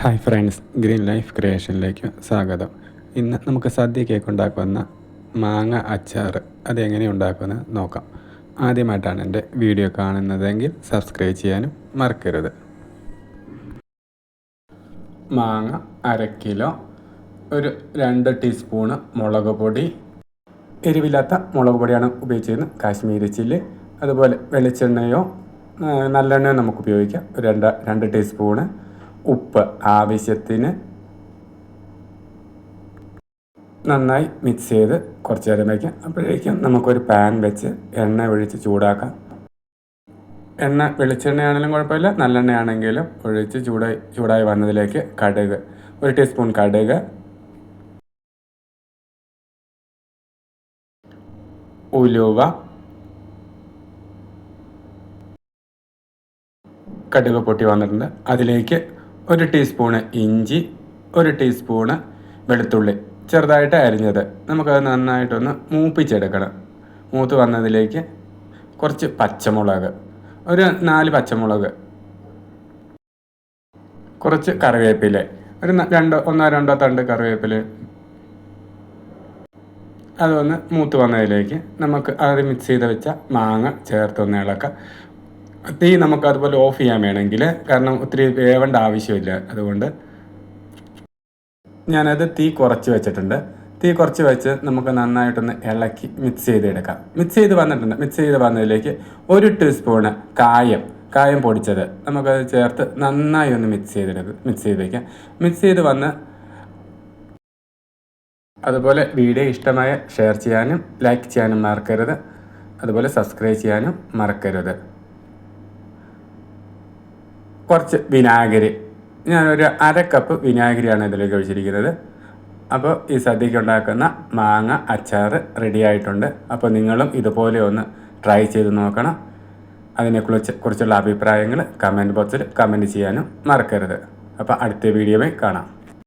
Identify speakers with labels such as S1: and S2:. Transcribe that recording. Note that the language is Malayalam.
S1: ഹായ് ഫ്രണ്ട്സ് ഗ്രീൻ ലൈഫ് ക്രിയേഷനിലേക്ക് സ്വാഗതം. ഇന്ന് നമുക്ക് സദ്യ കേക്ക് ഉണ്ടാക്കുന്ന മാങ്ങ അച്ചാർ അതെങ്ങനെ ഉണ്ടാക്കുമെന്ന് നോക്കാം. ആദ്യമായിട്ടാണ് എന്റെ വീഡിയോ കാണുന്നതെങ്കിൽ സബ്സ്ക്രൈബ് ചെയ്യാനും മറക്കരുത്. മാങ്ങ അര കിലോ ഒരു രണ്ട് ടീസ്പൂണ് മുളക് പൊടി. എരിവില്ലാത്ത മുളക് പൊടിയാണ് ഉപയോഗിച്ചിരുന്നത് കാശ്മീരി ചില്ലി അതുപോലെ വെളിച്ചെണ്ണയോ നല്ലെണ്ണയോ നമുക്ക് ഉപയോഗിക്കാം. രണ്ട് രണ്ട് ടീസ്പൂണ് ഉപ്പ് ആവശ്യത്തിന് നന്നായി മിക്സ് ചെയ്ത് കുറച്ച് നേരം വയ്ക്കാം അപ്പോഴേക്കും നമുക്കൊരു പാൻ വെച്ച് എണ്ണ ഒഴിച്ച് ചൂടാക്കാം. എണ്ണ വെളിച്ചെണ്ണയാണെങ്കിലും കുഴപ്പമില്ല. നല്ലെണ്ണയാണെങ്കിലും ഒഴിച്ച് ചൂടായി ചൂടായി വന്നതിലേക്ക് കടുക് ഒരു ടീസ്പൂൺ കടുക്. ഉലുവ. കടുക് പൊട്ടി വന്നിട്ടുണ്ട്. അതിലേക്ക് ഒരു ടീസ്പൂണ് ഇഞ്ചി ഒരു ടീസ്പൂണ് വെളുത്തുള്ളി ചെറുതായിട്ട് അരിഞ്ഞത്. നമുക്കത് നന്നായിട്ടൊന്ന് മൂപ്പിച്ചെടുക്കണം. മൂത്ത് വന്നതിലേക്ക് കുറച്ച് പച്ചമുളക് ഒരു നാല് പച്ചമുളക് കുറച്ച് കറിവേപ്പില ഒരു രണ്ടോ ഒന്നോ രണ്ടോ തണ്ട് കറിവേപ്പില. അതൊന്ന് മൂത്ത് വന്നതിലേക്ക് നമുക്ക് അത് മിക്സ് ചെയ്ത് വെച്ച മാങ്ങ ചേർത്തൊന്ന് ഇളക്കാം. തീ നമുക്ക് അതുപോലെ ഓഫ് ചെയ്യാൻ വേണമെങ്കിൽ. കാരണം ഒത്തിരി വേവേണ്ട ആവശ്യമില്ല. അതുകൊണ്ട് ഞാനത് തീ കുറച്ച് വെച്ചിട്ടുണ്ട്. തീ കുറച്ച് വെച്ച് നമുക്ക് നന്നായിട്ടൊന്ന് ഇളക്കി മിക്സ് ചെയ്തെടുക്കാം. മിക്സ് ചെയ്ത് വന്നിട്ടുണ്ട്. മിക്സ് ചെയ്ത് വന്നതിലേക്ക് ഒരു ടീസ്പൂണ് കായം കായം പൊടിച്ചത് നമുക്കത് ചേർത്ത് നന്നായി ഒന്ന് മിക്സ് ചെയ്തെടുക്കുക മിക്സ് ചെയ്ത് വയ്ക്കാം മിക്സ് ചെയ്ത് വന്ന് അതുപോലെ വീഡിയോ ഇഷ്ടമായ ഷെയർ ചെയ്യാനും ലൈക്ക് ചെയ്യാനും മറക്കരുത്. അതുപോലെ സബ്സ്ക്രൈബ് ചെയ്യാനും മറക്കരുത്. കുറച്ച് വിനാഗിരി. ഞാനൊരു അര കപ്പ് വിനാഗിരിയാണ് ഇതിലേക്ക് ഒഴിച്ചിരിക്കുന്നത്. അപ്പോൾ ഈ സദ്യയ്ക്ക് ഉണ്ടാക്കുന്ന മാങ്ങ അച്ചാർ റെഡി ആയിട്ടുണ്ട്. അപ്പോൾ നിങ്ങളും ഇതുപോലെ ഒന്ന് ട്രൈ ചെയ്ത് നോക്കണം. അതിനെക്കുറിച്ച് കുറിച്ചുള്ള അഭിപ്രായങ്ങൾ കമന്റ് ബോക്സിൽ കമന്റ് ചെയ്യാനും മറക്കരുത്. അപ്പോൾ അടുത്ത വീഡിയോയിൽ കാണാം.